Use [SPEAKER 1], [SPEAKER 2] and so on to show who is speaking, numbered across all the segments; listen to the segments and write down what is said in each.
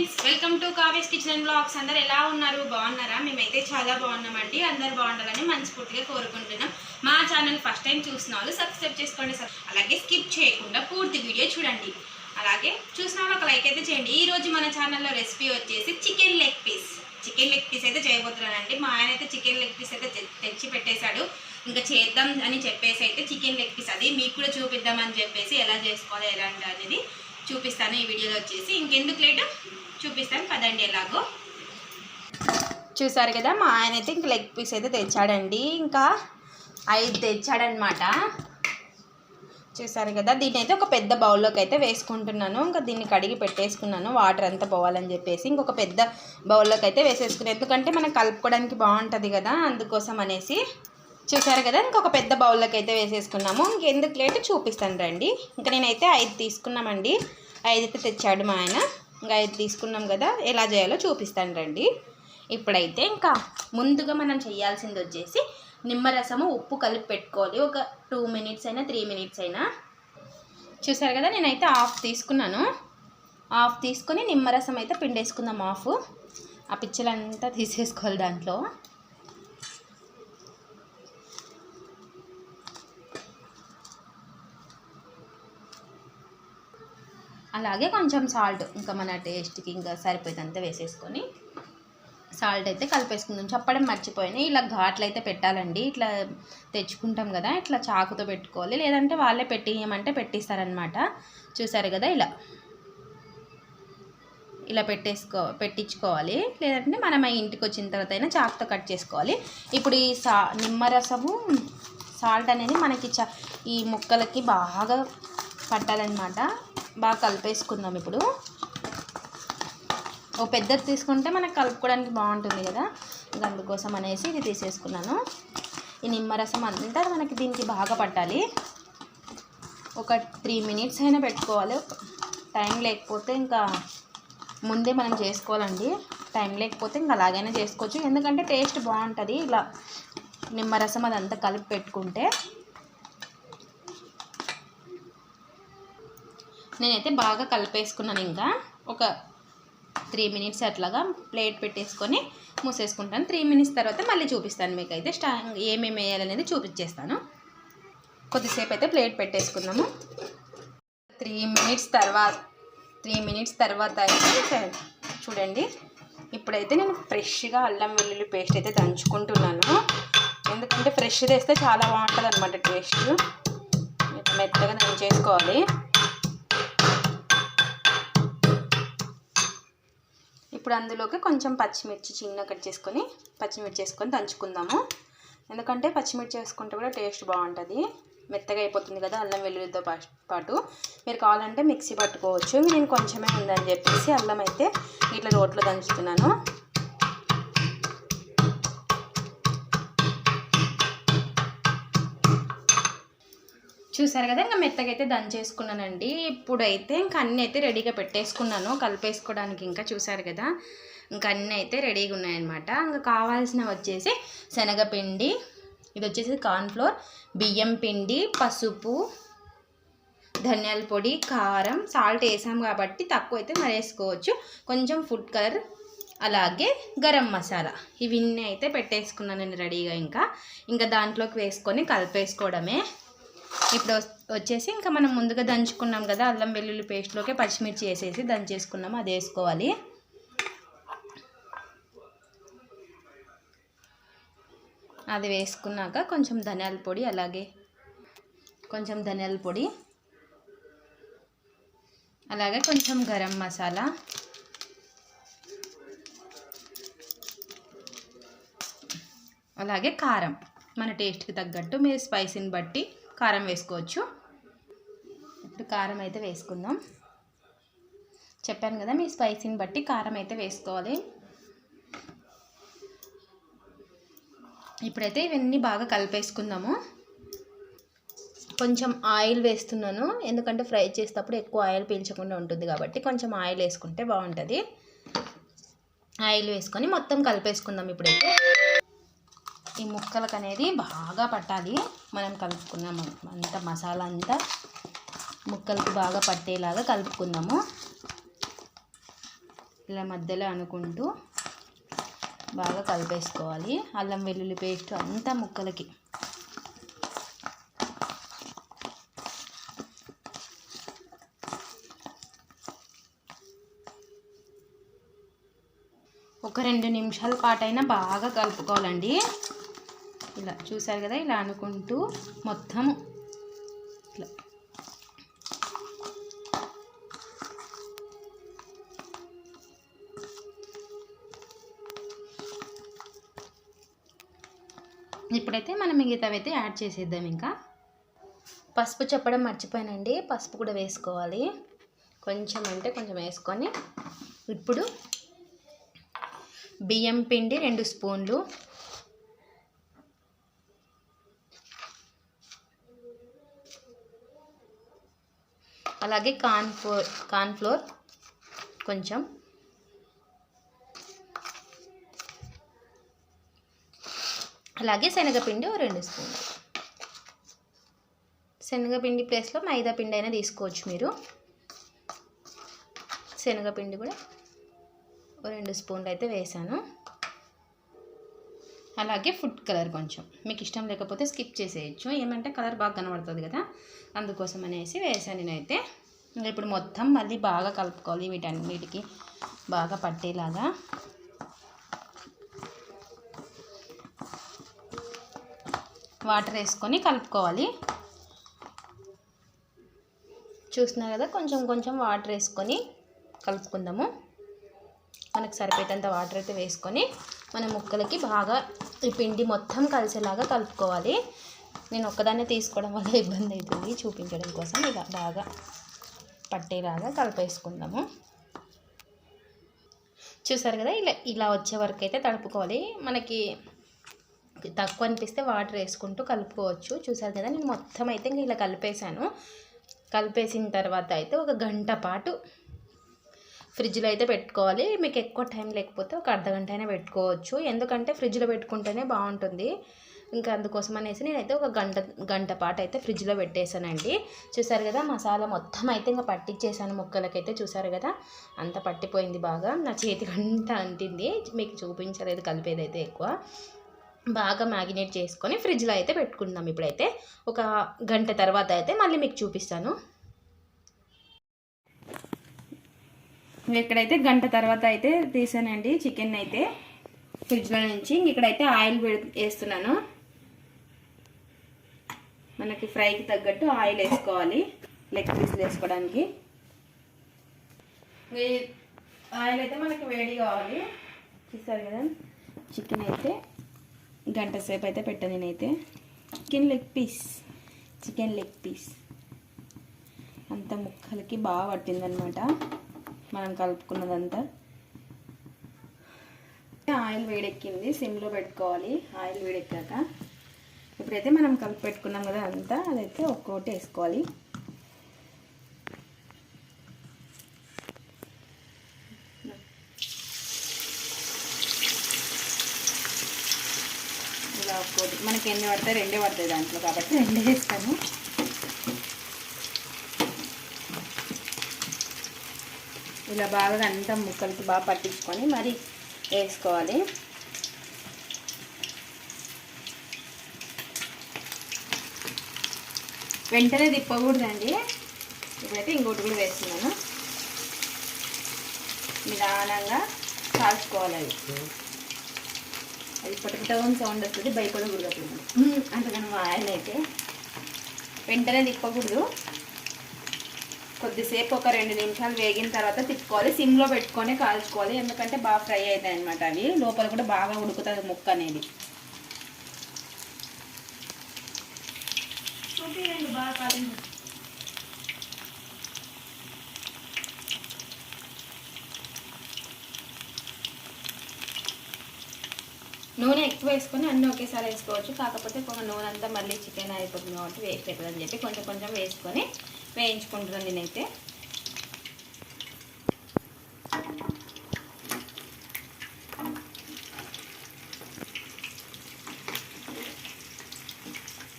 [SPEAKER 1] Friends welcome to Kavya's kitchen and vlogs. అందరు ఎలా ఉన్నారు? బాగున్నారా? మేమైతే చాలా బాగున్నామండి. అందరు బాగుండాలని మనస్ఫూర్తిగా కోరుకుంటున్నాం. మా ఛానల్ ఫస్ట్ టైం చూసిన వాళ్ళు సబ్స్క్రైబ్ చేసుకోండి. సార్ అలాగే స్కిప్ చేయకుండా పూర్తి వీడియో చూడండి. అలాగే చూసిన వాళ్ళు ఒక లైక్ అయితే చేయండి. ఈ రోజు మన ఛానల్లో రెసిపీ వచ్చేసి chicken leg piece chicken leg piece అయితే చేయబోతున్నానండి. మా ఆయన అయితే చికెన్ లెగ్ పీస్ అయితే తెచ్చి పెట్టేశాడు. ఇంకా చేద్దాం అని చెప్పేసి అయితే చికెన్ లెగ్ పీస్ అది మీకు కూడా చూపిద్దామని చెప్పేసి ఎలా చేసుకోవాలి ఎలా అనేది చూపిస్తాను ఈ వీడియోలో వచ్చేసి. ఇంకెందుకు లేటు? చూపిస్తాను పదండి ఎలాగో. చూసారు కదా మా ఆయన అయితే ఇంక లెగ్ పీస్ అయితే తెచ్చాడండి. ఇంకా ఐదు తెచ్చాడనమాట చూసారు కదా దీన్ని అయితే ఒక పెద్ద బౌల్లోకి అయితే వేసుకుంటున్నాను. ఇంకా దీన్ని కడిగి పెట్టేసుకున్నాను. వాటర్ అంతా పోవాలని చెప్పేసి ఇంకొక పెద్ద బౌల్లోకి అయితే వేసేసుకున్నాను. ఎందుకంటే మనం కలుపుకోవడానికి బాగుంటుంది కదా అందుకోసం అనేసి. చూసారు కదా ఇంకొక పెద్ద బౌల్లోకి అయితే వేసేసుకున్నాము. ఇంకెందుకు లేట్? చూపిస్తాను రండి. ఇంకా నేనైతే ఐదు తీసుకున్నామండి. ఐదు అయితే తెచ్చాడు మా ఆయన. ఇంకా ఐదు తీసుకున్నాం కదా ఎలా చేయాలో చూపిస్తాను రండి. ఇప్పుడైతే ఇంకా ముందుగా మనం చేయాల్సింది వచ్చేసి నిమ్మరసము ఉప్పు కలిపి పెట్టుకోవాలి. ఒక టూ మినిట్స్ అయినా త్రీ మినిట్స్ అయినా. చూసారు కదా నేనైతే హాఫ్ తీసుకున్నాను. హాఫ్ తీసుకొని నిమ్మరసం అయితే పిండేసుకుందాం హాఫ్. ఆ పిచ్చలంతా తీసేసుకోవాలి దాంట్లో. అలాగే కొంచెం సాల్ట్ ఇంకా మన టేస్ట్కి ఇంకా సరిపోయేదంతా వేసేసుకొని సాల్ట్ అయితే కలిపేసుకుందాం. చెప్పడం మర్చిపోయినాయి ఇలా ఘాట్లు అయితే పెట్టాలండి. ఇట్లా తెచ్చుకుంటాం కదా ఇట్లా చాకుతో పెట్టుకోవాలి. లేదంటే వాళ్ళే పెట్టేయమంటే పెట్టిస్తారనమాట చూసారు కదా ఇలా. ఇలా పెట్టేసుకో పెట్టించుకోవాలి. లేదంటే మనం ఆ ఇంటికి వచ్చిన తర్వాత అయినా చాకుతో కట్ చేసుకోవాలి. ఇప్పుడు ఈ సా నిమ్మరసము సాల్ట్ అనేది మనకి చ ఈ ముక్కలకి బాగా పట్టాలన్నమాట. బాగా కలిపేసుకుందాం ఇప్పుడు. ఓ పెద్దది తీసుకుంటే మనకు కలుపుకోవడానికి బాగుంటుంది కదా. ఇంకా అందుకోసం అనేసి ఇది తీసేసుకున్నాను. ఈ నిమ్మరసం అంతా మనకి దీనికి బాగా పట్టాలి. ఒక త్రీ మినిట్స్ అయినా పెట్టుకోవాలి. టైం లేకపోతే ఇంకా ముందే మనం చేసుకోవాలండి. టైం లేకపోతే ఇంకా అలాగైనా చేసుకోవచ్చు. ఎందుకంటే టేస్ట్ బాగుంటుంది. ఇలా నిమ్మరసం అదంతా కలిపి పెట్టుకుంటే. నేనైతే బాగా కలిపేసుకున్నాను ఇంకా. ఒక త్రీ మినిట్స్ అట్లాగా ప్లేట్ పెట్టేసుకొని మూసేసుకుంటాను. త్రీ మినిట్స్ తర్వాత మళ్ళీ చూపిస్తాను మీకు అయితే స్టా ఏమేమి వేయాలనేది చూపించేస్తాను. కొద్దిసేపు అయితే ప్లేట్ పెట్టేసుకుందాము. త్రీ మినిట్స్ తర్వాత త్రీ మినిట్స్ తర్వాత అయితే చూడండి. ఇప్పుడైతే నేను ఫ్రెష్గా అల్లం వెల్లుల్లి పేస్ట్ అయితే దంచుకుంటున్నాను. ఎందుకంటే ఫ్రెష్ తెస్తే చాలా బాగుంటుంది అనమాట టేస్ట్. మెత్తగా దంచేసుకోవాలి. ఇప్పుడు అందులోకి కొంచెం పచ్చిమిర్చి చిన్న కట్ చేసుకొని పచ్చిమిర్చి వేసుకొని దంచుకుందాము. ఎందుకంటే పచ్చిమిర్చి వేసుకుంటే కూడా టేస్ట్ బాగుంటుంది. మెత్తగా అయిపోతుంది కదా అల్లం వెల్లుల్లితో పాటు. మీరు కావాలంటే మిక్సీ పట్టుకోవచ్చు. నేను కొంచెమే ఉందని చెప్పేసి అల్లం అయితే ఇట్లా రోట్లో దంచుతున్నాను. చూసారు కదా ఇంకా మెత్తగా అయితే దంచేసుకున్నానండి ఇప్పుడైతే ఇంకా అన్నీ అయితే రెడీగా పెట్టేసుకున్నాను కలిపేసుకోవడానికి ఇంకా చూసారు కదా. ఇంకా అన్నీ అయితే రెడీగా ఉన్నాయన్నమాట. ఇంకా కావాల్సినవి వచ్చేసి శనగపిండి ఇది వచ్చేసి కార్న్ఫ్లోర్ బియ్యం పిండి పసుపు ధనియాల పొడి కారం సాల్ట్ వేసాం కాబట్టి తక్కువ అయితే మరి వేసుకోవచ్చు కొంచెం ఫుడ్ కలర్ అలాగే గరం మసాలా. ఇవన్నీ అయితే పెట్టేసుకున్నాను నేను రెడీగా ఇంకా. ఇంకా దాంట్లోకి వేసుకొని కలిపేసుకోవడమే. ఇప్పుడు వచ్చేసి ఇంకా మనం ముందుగా దంచుకున్నాం కదా అల్లం వెల్లుల్లి పేస్ట్లోకి పచ్చిమిర్చి వేసేసి దంచేసుకున్నాము అది వేసుకోవాలి. అది వేసుకున్నాక కొంచెం ధనియాల పొడి అలాగే కొంచెం ధనియాల పొడి అలాగే కొంచెం గరం మసాలా అలాగే కారం. మన టేస్ట్కి తగ్గట్టు మీరు స్పైసీని బట్టి కారం వేసుకోవచ్చు. ఇప్పుడు కారం అయితే వేసుకుందాం. చెప్పాను కదా మీ స్పైసీని బట్టి కారం అయితే వేసుకోవాలి. ఇప్పుడైతే ఇవన్నీ బాగా కలిపేసుకుందాము. కొంచెం ఆయిల్ వేస్తున్నాను. ఎందుకంటే ఫ్రై చేసేటప్పుడు ఎక్కువ ఆయిల్ పీల్చకుండా ఉంటుంది కాబట్టి కొంచెం ఆయిల్ వేసుకుంటే బాగుంటుంది. ఆయిల్ వేసుకొని మొత్తం కలిపేసుకుందాం ఇప్పుడైతే. ఈ ముక్కలకు అనేది బాగా పట్టాలి. మనం కలుపుకున్నాం అంత మసాలా అంతా ముక్కలకి బాగా పట్టేలాగా కలుపుకుందాము. ఇలా మధ్యలో అనుకుంటూ బాగా కలిపేసుకోవాలి. అల్లం వెల్లుల్లి పేస్ట్ అంతా ముక్కలకి. ఒక రెండు నిమిషాల పాటైనా బాగా కలుపుకోవాలండి. ఇలా చూసారు కదా ఇలా అనుకుంటూ మొత్తం ఇట్లా. ఇప్పుడైతే మనం మిగతావి అయితే యాడ్ చేసేద్దాం ఇంకా. పసుపు చెప్పడం మర్చిపోయానండి పసుపు కూడా వేసుకోవాలి. కొంచెం అంటే కొంచెం వేసుకొని ఇప్పుడు బియ్యం పిండి రెండు స్పూన్లు అలాగే కార్న్ ఫ్లోర్ ఫ్లోర్ కొంచెం. అలాగే శనగపిండి ఓ రెండు స్పూన్లు. శనగపిండి ప్లేస్లో మైదా పిండి అయినా తీసుకోవచ్చు మీరు. శనగపిండి కూడా ఓ రెండు స్పూన్లు అయితే వేసాను. అలాగే ఫుడ్ కలర్ కొంచెం. మీకు ఇష్టం లేకపోతే స్కిప్ చేసేయచ్చు. ఏమంటే కలర్ బాగా కనబడుతుంది కదా అందుకోసం అనేసి వేసాను నేనైతే. ఇప్పుడు మొత్తం మళ్ళీ బాగా కలుపుకోవాలి వీటన్నిటికి. బాగా పట్టేలాగా. వాటర్ వేసుకొని కలుపుకోవాలి. చూస్తున్నారు కదా కొంచెం కొంచెం వాటర్ వేసుకొని కలుపుకుందాము. మనకు సరిపోయేంత వాటర్ అయితే వేసుకొని మన ముక్కలకి బాగా ఈ పిండి మొత్తం కలిసేలాగా కలుపుకోవాలి. నేను ఒక్కదాన్నే తీసుకోవడం వల్ల ఇబ్బంది అవుతుంది చూపించడం కోసం. ఇలా బాగా పట్టేలాగా కలిపేసుకుందాము. చూసారు కదా ఇలా ఇలా వచ్చే వరకు అయితే తడుపుకోవాలి. మనకి తక్కువ అనిపిస్తే వాటర్ వేసుకుంటూ కలుపుకోవచ్చు. చూసారు కదా నేను మొత్తం అయితే ఇంకా ఇలా కలిపేశాను. కలిపేసిన తర్వాత అయితే ఒక గంట పాటు ఫ్రిడ్జ్లో అయితే పెట్టుకోవాలి. మీకు ఎక్కువ టైం లేకపోతే ఒక అర్ధ గంట అయినా పెట్టుకోవచ్చు. ఎందుకంటే ఫ్రిడ్జ్లో పెట్టుకుంటేనే బాగుంటుంది. ఇంకా అందుకోసం అనేసి నేనైతే ఒక గంట గంట పాటు అయితే ఫ్రిడ్జ్లో పెట్టేశానండి. చూసారు కదా మసాలా మొత్తం అయితే ఇంకా పట్టించేసాను ముక్కలకైతే చూసారు కదా. అంత పట్టిపోయింది బాగా. నా చేతి గంట అంటింది. మీకు చూపించలేదు కలిపేదైతే ఎక్కువ. బాగా మ్యాగినేట్ చేసుకొని ఫ్రిడ్జ్లో అయితే పెట్టుకుందాం ఇప్పుడైతే. ఒక గంట తర్వాత అయితే మళ్ళీ మీకు చూపిస్తాను. ఇక్కడైతే గంట తర్వాత అయితే తీసానండి చికెన్ అయితే ఫ్రిడ్జ్లో నుంచి. ఇక్కడైతే ఆయిల్ వేస్తున్నాను మనకి ఫ్రైకి తగ్గట్టు ఆయిల్ వేసుకోవాలి లెగ్ పీస్ వేసుకోవడానికి. ఆయిల్ అయితే మనకి వేడి కావాలి. చూసారు కదా చికెన్ అయితే గంట సేపు అయితే పెట్టాను నేనైతే. Chicken leg piece chicken leg piece. అంత ముక్కలకి బాగా పట్టిందనమాట మనం కలుపుకున్నదంతా. ఆయిల్ వేడెక్కింది సిమ్లో పెట్టుకోవాలి ఆయిల్ వేడెక్కాక. ఇప్పుడైతే మనం కలిపి పెట్టుకున్నాం కదా అంతా అదైతే ఒక్కొక్కటి వేసుకోవాలి. ఇలా ఒక్కోటి. మనకి ఎన్ని పడతాయి? రెండే పడతాయి దాంట్లో కాబట్టి రెండే వేస్తాను. ఇలా బాగా అంతా ముక్కలకి బాగా పట్టించుకొని మరి వేసుకోవాలి. వెంటనే తిప్పకూడదండి. ఇప్పుడైతే ఇంకోటి కూడా వేస్తున్నాను. నిదానంగా కాల్చుకోవాలి అది అది పట్టుకుంటామని సౌండ్ వస్తుంది భయపడకూడదు అప్పుడు. అంతకన్నా ఆయిల్ అయితే వెంటనే తిప్పకూడదు. కొద్దిసేపు ఒక రెండు నిమిషాలు వేగిన తర్వాత తిప్పుకోవాలి. సిమ్లో పెట్టుకొని కాల్చుకోవాలి. ఎందుకంటే బాగా ఫ్రై అవుతాయి అనమాట అవి. లోపల కూడా బాగా ఉడుకుతుంది ముక్క అనేది. నూనె ఎక్కువ వేసుకొని అన్నీ ఒకేసారి వేసుకోవచ్చు. కాకపోతే కొంచెం నూనె అంతా మళ్ళీ చికెన్ అయిపోతుంది కాబట్టి వేస్ట్ అవుతుందని చెప్పి కొంచెం కొంచెం వేసుకొని వేయించుకుంటున్నాను నేనైతే.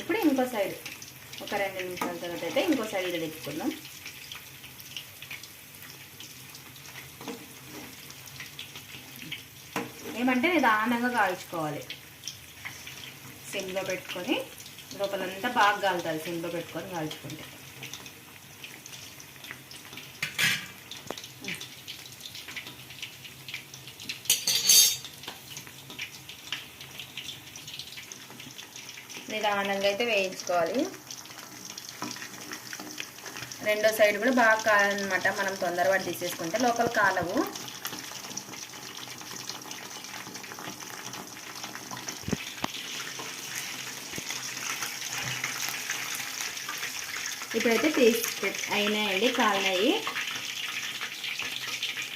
[SPEAKER 1] ఇప్పుడు ఇంకో సైడ్ ఒక రెండు నిమిషాల తర్వాత అయితే ఇంకో సైడ్ ఇలా తెచ్చుకుందాం. ఏమంటే నిదానంగా కాల్చుకోవాలి. సిమ్లో పెట్టుకొని లోపలంతా బాగా కాలుతుంది సిమ్లో పెట్టుకొని కాల్చుకుంటే. నిదానంగా అయితే వేయించుకోవాలి. రెండో సైడ్ కూడా బాగా కాలనమాట. మనం తొందరగా తీసేసుకుంటే లోపల కాలవు. ఇప్పుడైతే తీసి అయినాయండి కాలినాయి.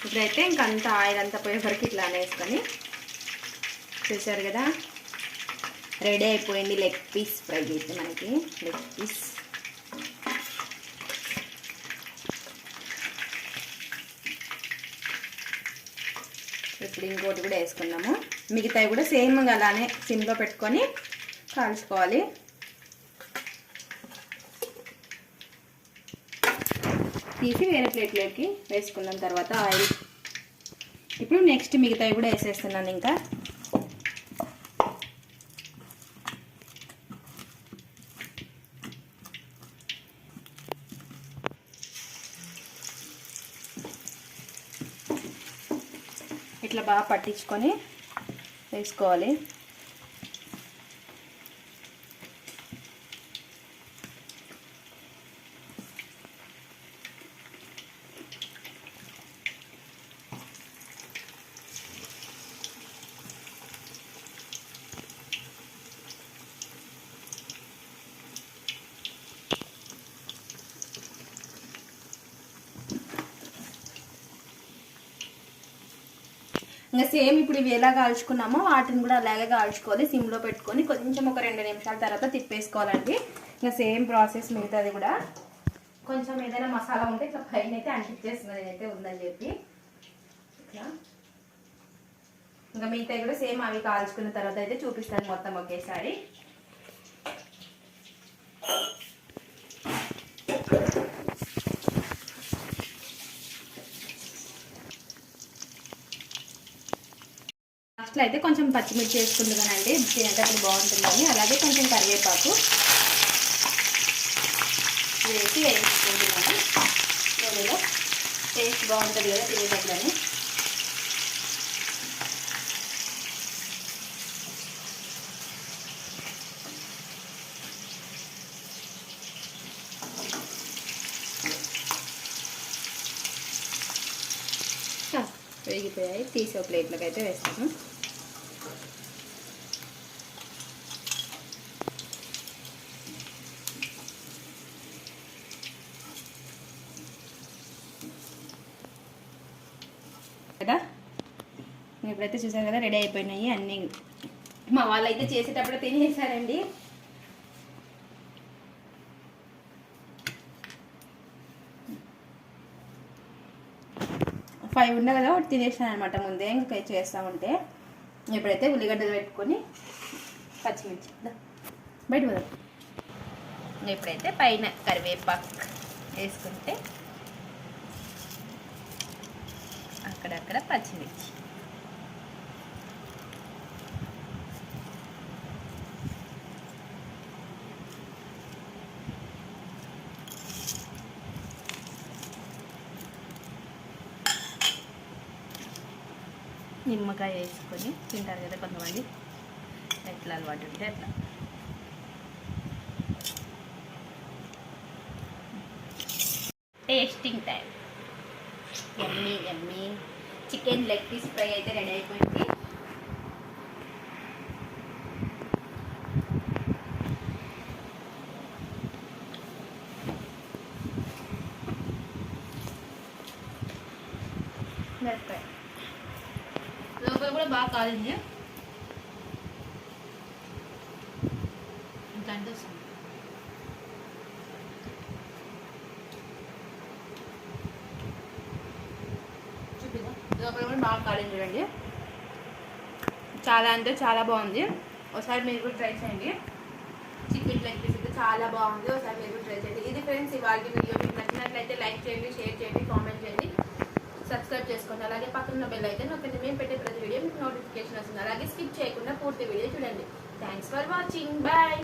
[SPEAKER 1] ఇప్పుడైతే ఇంకంత ఆయిల్ అంతా పోయేవరకు ఇట్లా వేసుకొని చూసారు కదా? రెడీ అయిపోయింది లెగ్ పీస్ ఫ్రై అయితే మనకి. Leg piece. ఇప్పుడు ఇంకోటి కూడా వేసుకున్నాము మిగతావి కూడా సేమ్ అలానే సిమ్లో పెట్టుకొని కాల్చుకోవాలి. తీసి వేరే ప్లేట్లోకి వేసుకున్న తర్వాత ఆయిల్. ఇప్పుడు నెక్స్ట్ మిగతావి కూడా వేసేస్తున్నాను ఇంకా. ఇట్లా బాగా పట్టించుకొని వేసుకోవాలి. ఇంకా సేమ్ ఇప్పుడు ఇవి ఎలా కాల్చుకున్నామో వాటిని కూడా అలాగే కాల్చుకోవాలి సిమ్లో పెట్టుకొని కొంచెం ఒక రెండు నిమిషాల తర్వాత తిప్పేసుకోవాలండి. ఇంకా సేమ్ ప్రాసెస్ మిగతాది కూడా. కొంచెం ఏదైనా మసాలా ఉంటే ఇట్లా పైన అయితే అంటిచ్చేస్తుంది అయితే ఉందని చెప్పి. ఇట్లా. ఇంకా మిగతాయి కూడా సేమ్ అవి కాల్చుకున్న తర్వాత అయితే చూపిస్తాను మొత్తం ఒకేసారి. లాస్ట్లో అయితే కొంచెం పచ్చిమిర్చి వేసుకుంటున్నానండి తినేటప్పుడు బాగుంటుందని. అలాగే కొంచెం కరివేపాకు వేసి వేసుకుంటున్నాను నూనెలో టేస్ట్ బాగుంటుంది కదా తినేటప్పుడని వేగిపోయాయి. తీసి ఒక ప్లేట్లోకి అయితే వేస్తాను. కదా? ఇప్పుడైతే చూసారు కదా రెడీ అయిపోయినాయి అన్నీ. మా వాళ్ళు అయితే చేసేటప్పుడు తినేసారండి. ఫైవ్ ఉన్న కదా ఒకటి తినేసాను అనమాట ముందే ఇంకా చేస్తా ఉంటే. ఇప్పుడైతే ఉల్లిగడ్డలు పెట్టుకొని పచ్చిమిర్చి. బయట పోదాం. ఇప్పుడైతే పైన కరివేపాకు వేసుకుంటే అక్కడక్కడ పచ్చిమిర్చి. నిమ్మకాయ వేసుకొని తింటారు కదా కొంతమంది. ఎట్లా అలవాటు ఉంటే అట్లా. టేస్టింగ్ టైం ఎమ్మీ ఎమ్మీ చికెన్ లెగ్ పీస్ ఫ్రై అయితే రెడీ అయిపోయింది. మిరపకాయ లోపల కూడా బాగా కాలింది ఇంకా అంటే వస్తుంది చూపిదా లోపల కూడా బాగా కాలింది చూడండి. చాలా అంటే చాలా బాగుంది. ఒకసారి మీరు కూడా ట్రై చేయండి. చికెన్ లెగ్ పీస్ అయితే చాలా బాగుంది. ఒకసారి మీరు కూడా ట్రై చేయండి. ఇది ఫ్రెండ్స్ ఇవాళ వీడియో మీకు నచ్చినట్లయితే లైక్ చేయండి షేర్ చేయండి కామెంట్ చేయండి. సబ్స్క్రైబ్ చేసుకోండి. అలాగే పక్కన బెల్ అయితే నొక్కండి. మేము పెట్టే ప్రతి వీడియో మీకు నోటిఫికేషన్ వస్తుంది. వస్తుంది అలాగే స్కిప్ చేయకుండా పూర్తి వీడియో చూడండి. Thanks for watching bye